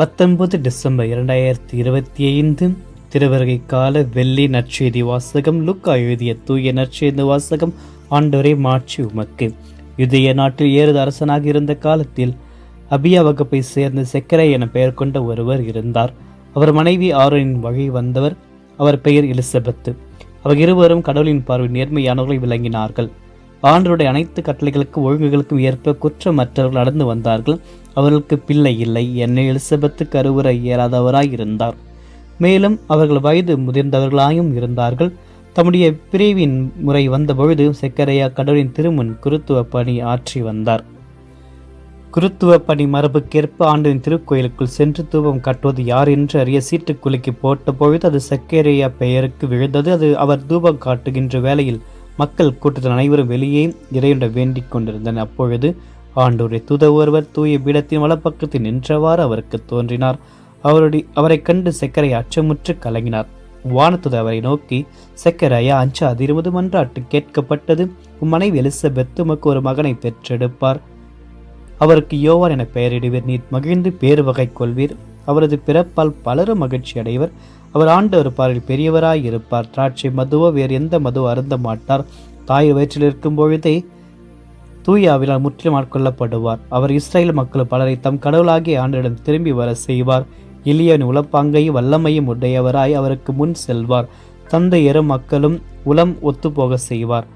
பத்தொன்பது டிசம்பர் இரண்டாயிரத்தி இருபத்தி ஐந்து திருவருகை கால வெள்ளி நற்செய்தி வாசகம் லுக்கா எழுதிய தூய நற்செய்தி வாசகம் ஆண்டவரை மாட்சி உமக்கு. யுதய நாட்டில் ஏறுது அரசனாக இருந்த காலத்தில் அபியா வகுப்பை சேர்ந்த செக்கரை என பெயர் கொண்ட ஒருவர் இருந்தார். அவர் மனைவி ஆரோனின் வழி வந்தவர் அவர் பெயர் எலிசபெத்து. அவர் இருவரும் கடவுளின் பார்வை நேர்மையானவர்கள் விளங்கினார்கள். ஆண்டருடைய அனைத்து கட்டளைகளுக்கும் ஒழுங்குகளுக்கும் ஏற்ப குற்றமற்றவர்கள் நடந்து வந்தார்கள். அவர்களுக்கு பிள்ளை இல்லை. என்னை எலிசபெத்து கருவுற இயலாதவராய் இருந்தார். மேலும் அவர்கள் வயது முதிர்ந்தவர்களாயும் இருந்தார்கள். தம்முடைய பிரிவின் முறை வந்தபொழுது செக்கரையா கடவுளின் திருமுன் குருத்துவ பணி ஆற்றி வந்தார். குருத்துவ பணி மரபுக்கேற்ப ஆண்டின் திருக்கோயிலுக்குள் சென்று தூபம் கட்டுவது யார் என்று அறிய சீட்டு குலுக்கி போட்டபொழுது அது சக்கரையா பெயருக்கு விழுந்தது. அது அவர் தூபம் காட்டுகின்ற வேளையில் மக்கள் கூட்டத்தில் அனைவரும் வெளியே இறையுண்ட வேண்டிக் கொண்டிருந்தனர். அப்பொழுது ஆண்டோரை தூத ஒருவர் தூய பீடத்தின் வலப்பக்கத்தில் நின்றவாறு அவருக்கு தோன்றினார். அவருடைய அவரை கண்டு செக்கரை அச்சமுற்று கலங்கினார். வானத்துத அவரை நோக்கி செக்கரையா அஞ்சா அதிருவது மன்றாட்டு கேட்கப்பட்டது. உன் மனைவி எலிசபெத் உமக்கு ஒரு மகனை பெற்றெடுப்பார். அவருக்கு யோவான் என பெயரிடுவீர். நீ மகிழ்ந்து பேறு வகை கொள்வீர். அவரது பிறப்பால் பலரும் மகிழ்ச்சி அடைவர். அவர் ஆண்டவர் பாரில் பெரியவராய் இருப்பார். திராட்சை மதுவோ வேறு எந்த மதுவோ அருந்த மாட்டார். தாய் வயிற்றில் இருக்கும் பொழுதே தூயாவினால் முற்றிலும் ஆட்கொள்ளப்படுவார் அவர் இஸ்ரேல் மக்கள் பலரை தம் கடவுளாகிய ஆண்டிடம் திரும்பி வர செய்வார். எளியவன் உளப்பாங்கையும் வல்லமையும் உடையவராய் அவருக்கு முன் செல்வார். தந்தையரும் மக்களும் உளம் ஒத்துப்போக செய்வார்.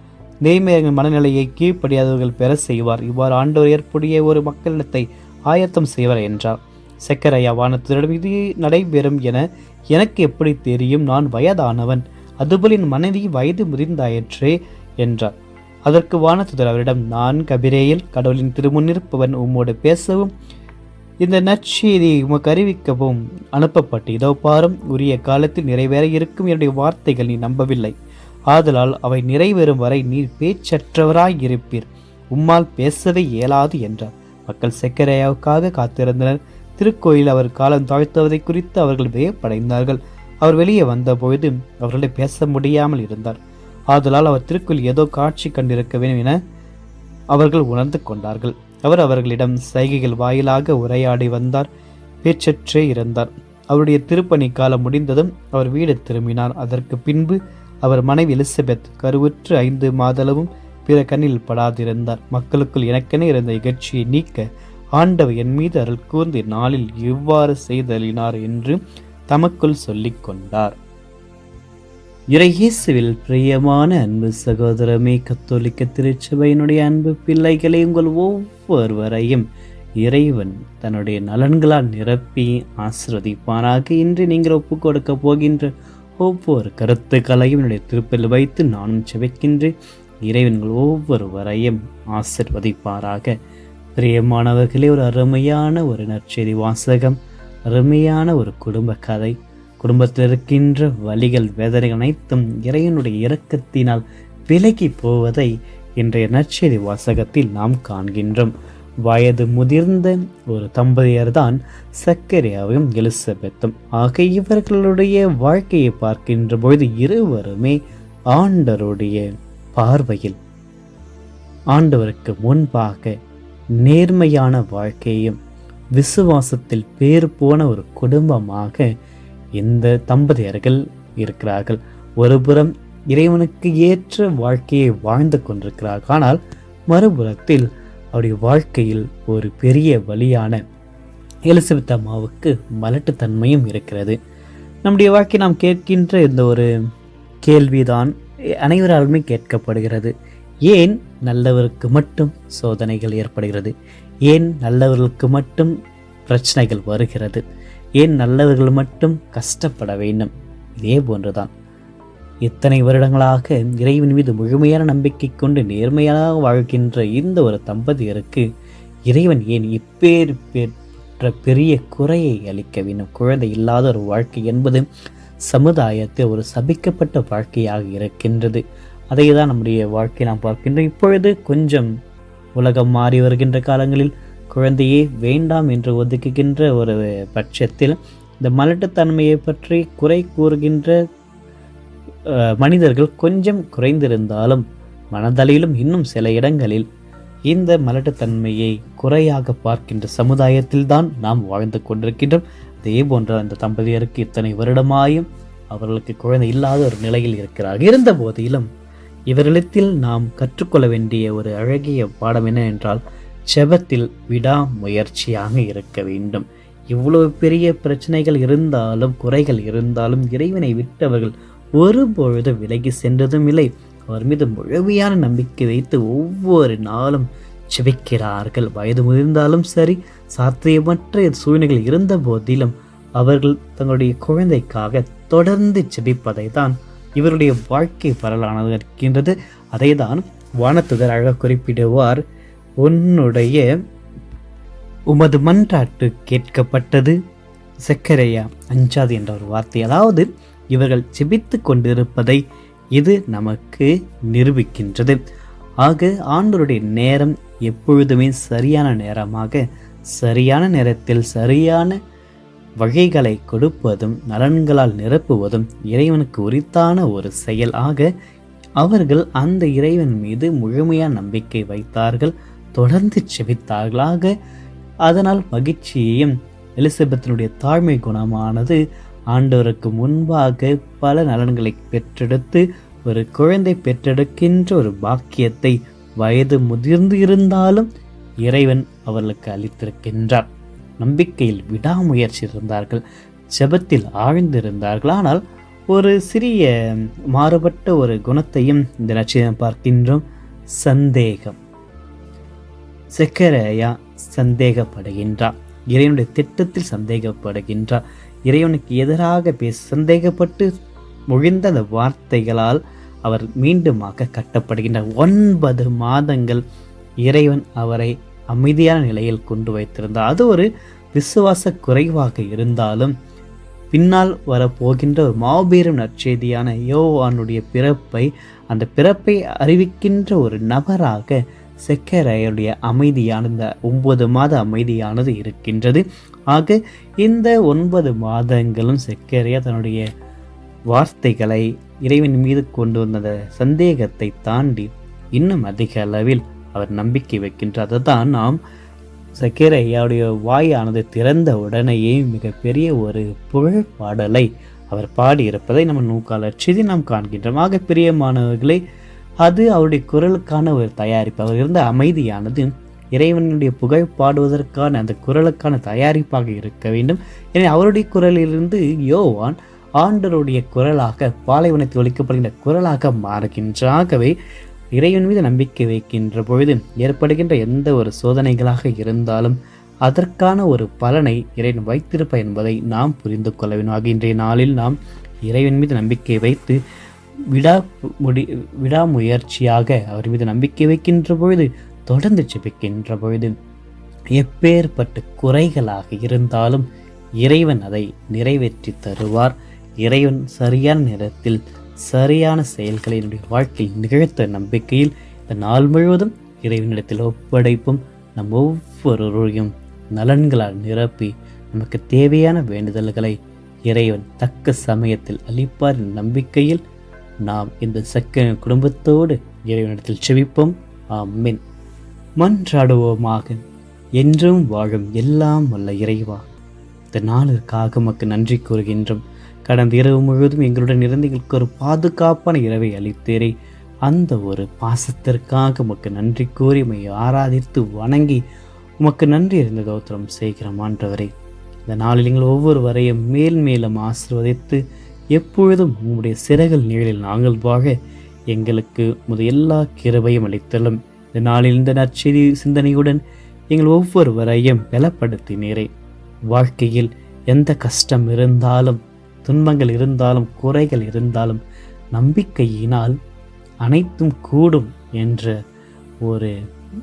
நேர்மையான மனநிலையை கீழ்ப்படியாதவர்கள் பெற செய்வார். இவ்வாறு ஆண்டோர் ஏற்புடைய ஒரு மக்களிடத்தை ஆயத்தம் செய்வார் என்றார். செக்கரையா வானத்திடம் இது நடைபெறும் என எனக்கு எப்படி தெரியும்? நான் வயதானவன். அதுபோல் என் மனைவி வயது முதிர்ந்தாயிற்றே என்றார். அதற்கு வானத்துதர் அவரிடம் நான் கபிரேயில் கடவுளின் திருமுன்னிருப்பவன் உம்மோடு பேசவும் இந்த நற்செய்தியை உமக்கு அறிவிக்கவும் அனுப்பப்பட்டு இதோ பாரும் உரிய காலத்தில் நிறைவேற இருக்கும் என்னுடைய வார்த்தைகள் நீ நம்பவில்லை. ஆதலால் அவை நிறைவேறும் வரை நீர் பேச்சற்றவராய் இருப்பீர் உம்மால் பேசவே இயலாது என்றார். மக்கள் செக்கரையாவுக்காக காத்திருந்தனர். திருக்கோயில் அவர் காலம் தாழ்த்துவதை குறித்து அவர்கள் வியப்படைந்தார்கள். அவர் வெளியே வந்தபோது அவர்களை பேச முடியாமல் இருந்தார். ஆதலால் அவர் திருக்குள் ஏதோ காட்சி கண்டிருக்க வேண்டும் என அவர்கள் உணர்ந்து கொண்டார்கள். அவர் அவர்களிடம் சைகைகள் வாயிலாக உரையாடி வந்தார் பேச்சற்றே இருந்தார். அவருடைய திருப்பணி காலம் முடிந்ததும் அவர் வீடு திரும்பினார். அதற்கு பின்பு அவர் மனைவி எலிசபெத் கருவுற்று ஐந்து மாதளவும் பிற கண்ணில் படாதிருந்தார். மக்களுக்குள் எனக்கென இருந்த இகழ்ச்சியை நீக்க ஆண்டவர் என் மீது அருள் கூர்ந்து நாளில் இவ்வாறு செய்தலினார் என்று தமக்குள் சொல்லிக் கொண்டார் இறையேசுவில் பிரியமான அன்பு சகோதரமே கத்தோலிக்க திருச்சபையினுடைய அன்பு பிள்ளைகளை உங்கள் ஒவ்வொருவரையும் இறைவன் தன்னுடைய நலன்களால் நிரப்பி ஆசிரதிப்பானாக இன்று நீங்கள் ஒப்பு கொடுக்க போகின்ற ஒவ்வொரு கருத்துக்களையும் என்னுடைய திருப்பில் வைத்து நானும் செவைக்கின்றேன் இறைவன்கள் ஒவ்வொருவரையும் ஆசிர்வதிப்பாராக. பிரியமானவர்களே ஒரு அருமையான ஒரு நற்செய்தி வாசகம் அருமையான ஒரு குடும்ப கதை. குடும்பத்தில் இருக்கின்ற வழிகள் வேதனைகள் அனைத்தும் இறைவனுடைய இரக்கத்தினால் விலகி போவதை இன்றைய நற்செய்தி வாசகத்தில் நாம் காண்கின்றோம். வயது முதிர்ந்த ஒரு தம்பதியர் தான் சக்கரியாவையும் எலிசபெத்தும். ஆக இவர்களுடைய வாழ்க்கையை பார்க்கின்ற பொழுது இருவருமே ஆண்டருடைய பார்வையில் ஆண்டவருக்கு முன்பாக நேர்மையான வாழ்க்கையும் விசுவாசத்தில் பேர் போன ஒரு குடும்பமாக இந்த தம்பதியர்கள் இருக்கிறார்கள்? ஒருபுறம் இறைவனுக்கு ஏற்ற வாழ்க்கையை வாழ்ந்து கொண்டிருக்கிறார்கள் ஆனால் மறுபுறத்தில் அவருடைய வாழ்க்கையில் ஒரு பெரிய வழியான எலிசபெத் அம்மாவுக்கு மலட்டுத்தன்மையும் இருக்கிறது. நம்முடைய வாழ்க்கை நாம் கேட்கின்ற இந்த ஒரு கேள்விதான் அனைவராலுமே கேட்கப்படுகிறது. ஏன் நல்லவருக்கு மட்டும் சோதனைகள் ஏற்படுகிறது? ஏன் நல்லவர்களுக்கு மட்டும் பிரச்சனைகள் வருகிறது? ஏன் நல்லவர்கள் மட்டும் கஷ்டப்பட வேண்டும்? இதே போன்றுதான். இத்தனை வருடங்களாக இறைவன் மீது முழுமையான நம்பிக்கை கொண்டு நேர்மையாக வாழ்கின்ற இந்த ஒரு தம்பதியருக்கு இறைவன் ஏன் இப்பேர் பெற்ற பெரிய குறையை அளிக்க வேண்டும்? குழந்தை இல்லாத ஒரு வாழ்க்கை என்பது சமுதாயத்தில் ஒரு சபிக்கப்பட்ட வாழ்க்கையாக இருக்கின்றது. அதை தான் நம்முடைய வாழ்க்கை நாம் பார்க்கின்றோம். இப்பொழுது கொஞ்சம் உலகம் மாறி வருகின்ற காலங்களில் குழந்தையே வேண்டாம் என்று ஒதுக்குகின்ற ஒரு பட்சத்தில் இந்த மலட்டுத்தன்மையை பற்றி குறை கூறுகின்ற மனிதர்கள் கொஞ்சம் குறைந்திருந்தாலும் மனதளவிலும் இன்னும் சில இடங்களில் இந்த மலட்டுத்தன்மையை குறையாக பார்க்கின்ற சமுதாயத்தில்தான் நாம் வாழ்ந்து கொண்டிருக்கின்றோம். அதே போன்ற அந்த தம்பதியருக்கு இத்தனை வருடமாயும் அவர்களுக்கு குழந்தை இல்லாத ஒரு நிலையில் இருக்கிறார். இருந்த போதிலும் இவர்களிடத்தில் நாம் கற்றுக்கொள்ள வேண்டிய ஒரு அழகிய பாடம் என்ன என்றால் செபத்தில் விடாமுயற்சியாக இருக்க வேண்டும். இவ்வளவு பெரிய பிரச்சனைகள் இருந்தாலும் குறைகள் இருந்தாலும் இறைவனை விட்டவர்கள் ஒருபொழுது விலகி சென்றதும் இல்லை. அவர் மீது முழுமையான நம்பிக்கை வைத்து ஒவ்வொரு நாளும் செபிக்கிறார்கள். வயது முதிர்ந்தாலும் சரி சாத்தியமற்ற சூழ்நிலைகள் இருந்த போதிலும் அவர்கள் தங்களுடைய குழந்தைக்காக தொடர்ந்து செபிப்பதை தான் இவருடைய வாழ்க்கை வரலானது இருக்கின்றது அதை தான் வானத்துதர் அழகாக குறிப்பிடுவார். உன்னுடைய உமது மன்றாட்டு கேட்கப்பட்டது. சக்கரையா அஞ்சாது என்ற ஒரு வார்த்தை. அதாவது இவர்கள் செபித்து கொண்டிருப்பதை இது நமக்கு நிரூபிக்கின்றது. ஆக ஆண்டவருடைய நேரம் எப்பொழுதுமே சரியான நேரமாக சரியான நேரத்தில் சரியான வகைகளை கொடுப்பதும் நலன்களால் நிரப்புவதும் இறைவனுக்கு உரித்தான ஒரு செயல். ஆக அவர்கள் அந்த இறைவன் மீது முழுமையான நம்பிக்கை வைத்தார்கள். தொடர்ந்து செபித்தார்களாக அதனால் மகிழ்ச்சியையும் எலிசபெத்தினுடைய தாழ்மை குணமானது ஆண்டவருக்கு முன்பாக பல நலன்களை பெற்றெடுத்து ஒரு குழந்தை பெற்றெடுக்கின்ற ஒரு பாக்கியத்தை வயது முதிர்ந்து இருந்தாலும் இறைவன் அவர்களுக்கு அளித்திருக்கின்றார். நம்பிக்கையில் விடாமுயற்சி இருந்தார்கள் செபத்தில் ஆழ்ந்திருந்தார்கள். ஆனால் ஒரு சிறிய மாறுபட்ட ஒரு குணத்தையும் இந்த நட்சத்திரம் பார்க்கின்றோம். சந்தேகம். செக்கரையா சந்தேகப்படுகின்றார். இறைவனுடைய திட்டத்தில் சந்தேகப்படுகின்றார். இறைவனுக்கு எதிராக பேச சந்தேகப்பட்டு மொழிந்த அந்த வார்த்தைகளால் அவர் மீண்டுமாக கட்டப்படுகின்றார். ஒன்பது மாதங்கள் இறைவன் அவரை அமைதியான நிலையில் கொண்டு வைத்திருந்தார். அது ஒரு விசுவாச குறைவாக இருந்தாலும் பின்னால் வரப்போகின்ற ஒரு மாபெரும் நற்செய்தியான யோவானுடைய பிறப்பை அந்த பிறப்பை அறிவிக்கின்ற ஒரு நபராக செக்கரையுடைய அமைதியானது இந்த ஒன்பது மாத அமைதியானது இருக்கின்றது. ஆக இந்த ஒன்பது மாதங்களும் செக்கரையா தன்னுடைய வார்த்தைகளை இறைவன் மீது கொண்டு வந்த சந்தேகத்தை தாண்டி இன்னும் அதிக அளவில் அவர் நம்பிக்கை வைக்கின்றார். அதுதான் நாம் சக்கரையாவுடைய வாயானது திறந்த உடனேயே மிகப்பெரிய ஒரு புகழ் பாடலை அவர் பாடியிருப்பதை நம்ம நூக்காளர் செய்தி நாம் காண்கின்றோம். ஆக பிரியமானவர்களை அது அவருடைய குரலுக்கான ஒரு தயாரிப்பு. அவர் இருந்த அமைதியானது இறைவனுடைய புகழ் பாடுவதற்கான அந்த குரலுக்கான தயாரிப்பாக இருக்க வேண்டும். எனவே அவருடைய குரலிலிருந்து யோவான் ஆண்டருடைய குரலாக பாலைவனத்தில் ஒழிக்கப்படுகின்ற குரலாக மாறுகின்றாகவே இறைவன் மீது நம்பிக்கை வைக்கின்ற பொழுது ஏற்படுகின்ற எந்த ஒரு சோதனைகளாக இருந்தாலும் அதற்கான ஒரு பலனை இறைவன் வைத்திருப்ப என்பதை நாம் புரிந்து கொள்ள வேண்டும். ஆக இன்றைய நாளில் நாம் இறைவன் மீது நம்பிக்கை வைத்து விடா முடி விடாமுயற்சியாக அவர் மீது நம்பிக்கை வைக்கின்ற பொழுது தொடர்ந்து ஜெபிக்கின்ற பொழுது எப்பேற்பட்ட குறைகளாக இருந்தாலும் இறைவன் அதை நிறைவேற்றி தருவார். இறைவன் சரியான நேரத்தில் சரியான செயல்களை என்னுடைய வாழ்க்கையில் நிகழ்த்த நம்பிக்கையில் இந்த நாள் முழுவதும் இறைவனிடத்தில் ஒப்படைப்பும் நம் ஒவ்வொருவரையும் நலன்களால் நிரப்பி நமக்கு தேவையான வேண்டுதல்களை இறைவன் தக்க சமயத்தில் அளிப்பார் நம்பிக்கையில் நாம் இந்த சக்க குடும்பத்தோடு இறைவனிடத்தில் செவிப்போம் ஆமின். மன்றாடுவோமாக. என்றும் வாழும் எல்லாம் வல்ல இறைவா. இந்த நாளிற்காக உமக்கு நன்றி கூறுகின்றோம். கடந்த இரவு முழுவதும் எங்களுடன் இருந்து எங்களுக்கு ஒரு பாதுகாப்பான இரவை அளித்தீரே. அந்த ஒரு பாசத்திற்காக உமக்கு நன்றி கூறி உம்மை ஆராதித்து வணங்கி உமக்கு நன்றி இருந்த தோத்திரம் செய்கிறோம் ஆண்டவரே. இந்த நாளில் எங்கள் ஒவ்வொருவரையும் மேல் மேலும் ஆசிர்வதித்து எப்பொழுதும் உம்முடைய சிறகல் நிழலில் நாங்கள் வாழ எங்களுக்கு முத எல்லா கிருபையும் அளித்தலும். இந்த நாளில் இந்த நற்செய்தி சிந்தனையுடன் எங்கள் ஒவ்வொருவரையும் பலப்படுத்தினீரே. வாழ்க்கையில் எந்த கஷ்டம் இருந்தாலும் துன்பங்கள் இருந்தாலும் குறைகள் இருந்தாலும் நம்பிக்கையினால் அனைத்தும் கூடும் என்ற ஒரு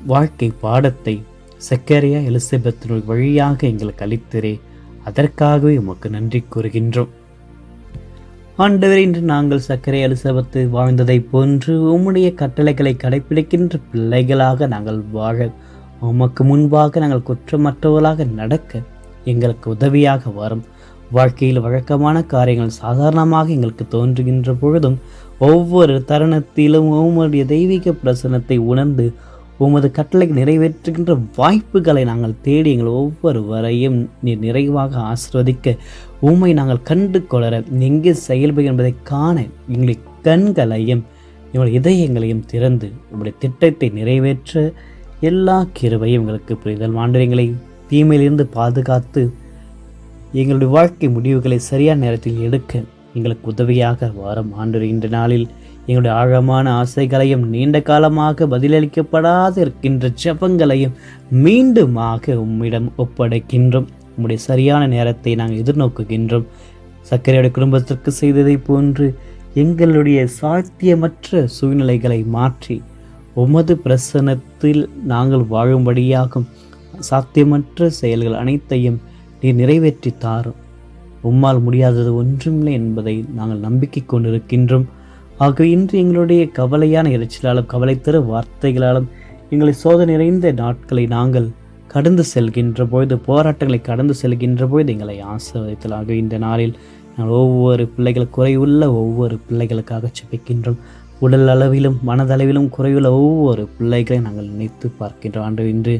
வாழ்க்கை பாடத்தை சக்கரையா எலிசபெத்தினுள் வழியாக எங்களுக்கு அளித்திரே. அதற்காகவே உமக்கு நன்றி கூறுகின்றோம். ஆண்டவர் இன்று நாங்கள் சர்க்கரை அலுசபத்து வாழ்ந்ததைப் போன்று உம்முடைய கட்டளைகளை கடைபிடிக்கின்ற பிள்ளைகளாக நாங்கள் வாழ உமக்கு முன்பாக நாங்கள் குற்றமற்றவர்களாக நடக்க எங்களுக்கு உதவியாக வரும். வாழ்க்கையில் வழக்கமான காரியங்கள் சாதாரணமாக எங்களுக்கு தோன்றுகின்ற பொழுதும் ஒவ்வொரு தருணத்திலும் உம்முடைய தெய்வீக பிரசனத்தை உணர்ந்து உமது கட்டளை நிறைவேற்றுகின்ற வாய்ப்புகளை நாங்கள் தேடி எங்கள் ஒவ்வொருவரையும் நீர் நிறைவாக ஆசிர்வதிக்க உம்மை நாங்கள் கண்டு கொளர எங்கே செயல்பு என்பதை காண எங்களை கண்களையும் எங்களுடைய இதயங்களையும் திறந்து உங்களுடைய திட்டத்தை நிறைவேற்ற எல்லா கிருபையும் எங்களுக்கு புரிதல். மாண்டவங்களை தீமையிலிருந்து பாதுகாத்து எங்களுடைய வாழ்க்கை முடிவுகளை சரியான நேரத்தில் எடுக்க எங்களுக்கு உதவியாக வாரம். ஆண்டு நாளில் எங்களுடைய ஆழமான ஆசைகளையும் நீண்ட காலமாக பதிலளிக்கப்படாது இருக்கின்ற செபங்களையும் மீண்டுமாக உம்மிடம் ஒப்படைக்கின்றோம். உம்முடைய சரியான நேரத்தை நாங்கள் எதிர்நோக்குகின்றோம். சர்க்கரையுடைய குடும்பத்திற்கு செய்ததை போன்று எங்களுடைய சாத்தியமற்ற சூழ்நிலைகளை மாற்றி உமது பிரசனத்தில் நாங்கள் வாழும்படியாகும் சாத்தியமற்ற செயல்கள் அனைத்தையும் நீர் நிறைவேற்றி தாரும். உம்மால் முடியாதது ஒன்றுமில்லை என்பதை நாங்கள் நம்பிக்கை கொண்டிருக்கின்றோம். ஆகவே இன்று எங்களுடைய கவலையான இறைச்சலாலும் கவலை தர வார்த்தைகளாலும் எங்களை சோதனை நிறைந்த நாட்களை நாங்கள் கடந்து செல்கின்ற பொழுது போராட்டங்களை கடந்து செல்கின்ற பொழுது எங்களை ஆசிர்வதித்தலாக. இந்த நாளில் நாங்கள் ஒவ்வொரு பிள்ளைகள் குறைவுள்ள ஒவ்வொரு பிள்ளைகளுக்காக செபிக்கின்றோம் உடல் அளவிலும் மனதளவிலும் குறைவுள்ள ஒவ்வொரு பிள்ளைகளை நாங்கள் நினைத்து பார்க்கின்றோம். ஆண்டு இன்று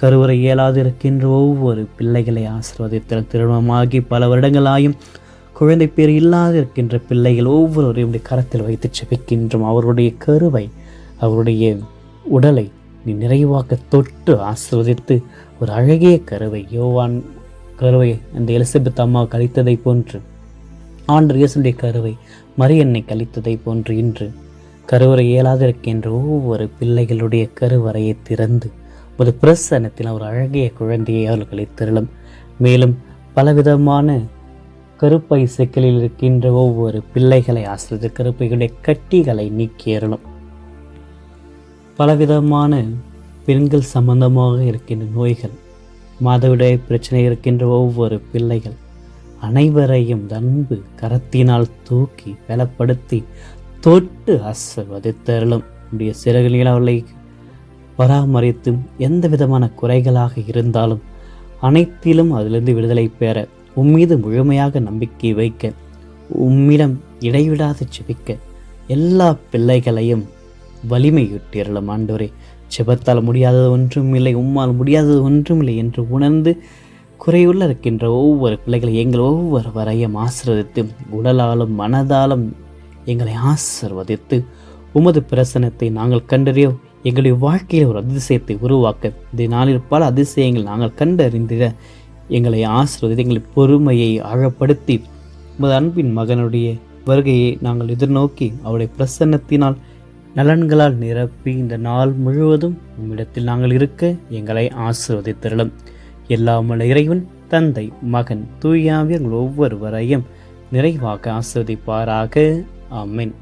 கருவறை இயலாது இருக்கின்ற ஒவ்வொரு பிள்ளைகளை ஆசிர்வதித்தல் திருமணமாகி பல வருடங்களாயும் குழந்தை பேர் இல்லாது இருக்கின்ற பிள்ளைகள் ஒவ்வொருவரையும் கரத்தில் வைத்து செபிக்கின்றோம் அவருடைய கருவை அவருடைய உடலை நீ நிறைவாக்க தொட்டு ஆசிர்வதித்து ஒரு அழகிய கருவை யோவான் கருவை அந்த எலிசபெத் அம்மா கழித்ததை போன்று ஆண்டு இயேசுடைய கருவை மரியன்னை கழித்ததை போன்று இன்று கருவறை இயலாதிருக்கின்ற ஒவ்வொரு பிள்ளைகளுடைய கருவறையை திறந்து ஒரு பிரசனத்தில் ஒரு அழகிய குழந்தையை அவர்கள் திருளும் மேலும் பலவிதமான கருப்பை சிக்கலில் இருக்கின்ற ஒவ்வொரு பிள்ளைகளை ஆசிரியது கருப்பைகளுடைய கட்டிகளை நீக்கியறலும் பலவிதமான பெண்கள் சம்பந்தமாக இருக்கின்ற நோய்கள் மாதவிடாய் பிரச்சனை இருக்கின்ற ஒவ்வொரு பிள்ளைகள் அனைவரையும் அன்பு கரத்தினால் தூக்கி பலப்படுத்தி தொட்டு ஆசிர்வதித்தருளும். உடைய சிறகுகளில் அவர்களை பராமரித்தும் எந்த விதமான குறைகளாக இருந்தாலும் அனைத்திலும் அதிலிருந்து விடுதலை பெற உம்மீது முழுமையாக நம்பிக்கை வைக்க உம்மிடம் இடைவிடாது செபிக்க எல்லா பிள்ளைகளையும் வலிமையுட்டியறலும் ஆண்டோரே செபத்தால் முடியாதது ஒன்றும் இல்லை உம்மால் முடியாதது ஒன்றும் இல்லை என்று உணர்ந்து குறையுள்ள இருக்கின்ற ஒவ்வொரு பிள்ளைகளை எங்கள் ஒவ்வொரு வரையும் ஆசிர்வதித்து உடலாலும் மனதாலும் எங்களை ஆசிர்வதித்து உமது பிரசனத்தை நாங்கள் கண்டறிய எங்களுடைய வாழ்க்கையில் ஒரு அதிசயத்தை உருவாக்க இந்த நாளில் பல அதிசயங்கள் நாங்கள் கண்டறிந்திட எங்களை ஆசிர்வதித்து எங்களை பொறுமையை ஆழப்படுத்தி உமது அன்பின் மகனுடைய வருகையை நாங்கள் எதிர்நோக்கி அவருடைய பிரசன்னத்தினால் நலன்களால் நிரப்பி இந்த நாள் முழுவதும் உம்மிடத்தில் நாங்கள் இருக்க எங்களை ஆசிர்வதித்திரளும். எல்லாமல்ல இறைவன் தந்தை மகன் தூயாவியர்கள் ஒவ்வொருவரையும் நிறைவாக ஆசிர்வதிப்பாராக. அம்மின்